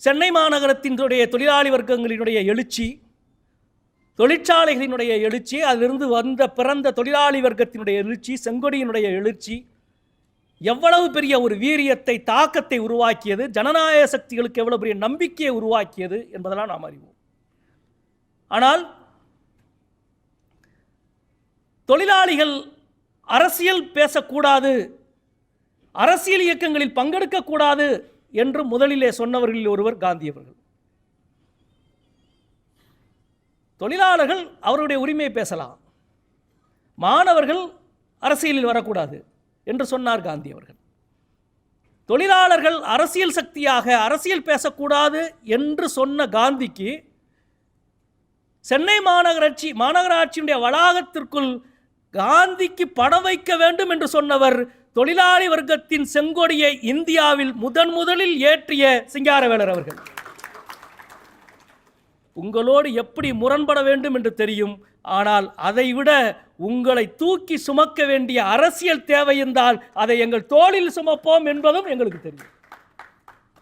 சென்னை மாநகரத்தினுடைய தொழிலாளி வர்க்கங்களினுடைய எழுச்சி தொழிற்சாலைகளினுடைய எழுச்சி அதிலிருந்து வந்த பிறந்த தொழிலாளி வர்க்கத்தினுடைய எழுச்சி செங்கொடியினுடைய எழுச்சி எவ்வளவு பெரிய ஒரு வீரியத்தை தாக்கத்தை உருவாக்கியது ஜனநாயக சக்திகளுக்கு எவ்வளவு பெரிய நம்பிக்கையை உருவாக்கியது என்பதெல்லாம் நாம் அறிவோம். ஆனால் தொழிலாளிகள் அரசியல் பேசக்கூடாது அரசியல் இயக்கங்களில் பங்கெடுக்கக்கூடாது என்று முதலிலே சொன்னவர்களில் ஒருவர் காந்தி அவர்கள். தொழிலாளர்கள் அவருடைய உரிமையை பேசலாம். மாணவர்கள் அரசியலில் வரக்கூடாது என்று சொன்னார் காந்தி அவர்கள். தொழிலாளர்கள் அரசியல் சக்தியாக அரசியல் பேசக்கூடாது என்று சொன்ன காந்திக்கு சென்னை மாநகராட்சி மாநகராட்சியினுடைய வளாகத்திற்குள் காந்திக்கு படம் வைக்க வேண்டும் என்று சொன்னவர் தொழிலாளி வர்க்கத்தின் செங்கொடியை இந்தியாவில் முதன் முதலில் ஏற்றிய சிங்காரவேலர் அவர்கள். உங்களோடு எப்படி முரண்பட வேண்டும் என்று தெரியும். ஆனால் அதைவிட உங்களை தூக்கி சுமக்க வேண்டிய அரசியல் தேவை இருந்தால் அதை எங்கள் தோளில் சுமப்போம் என்பதும் எங்களுக்கு தெரியும்.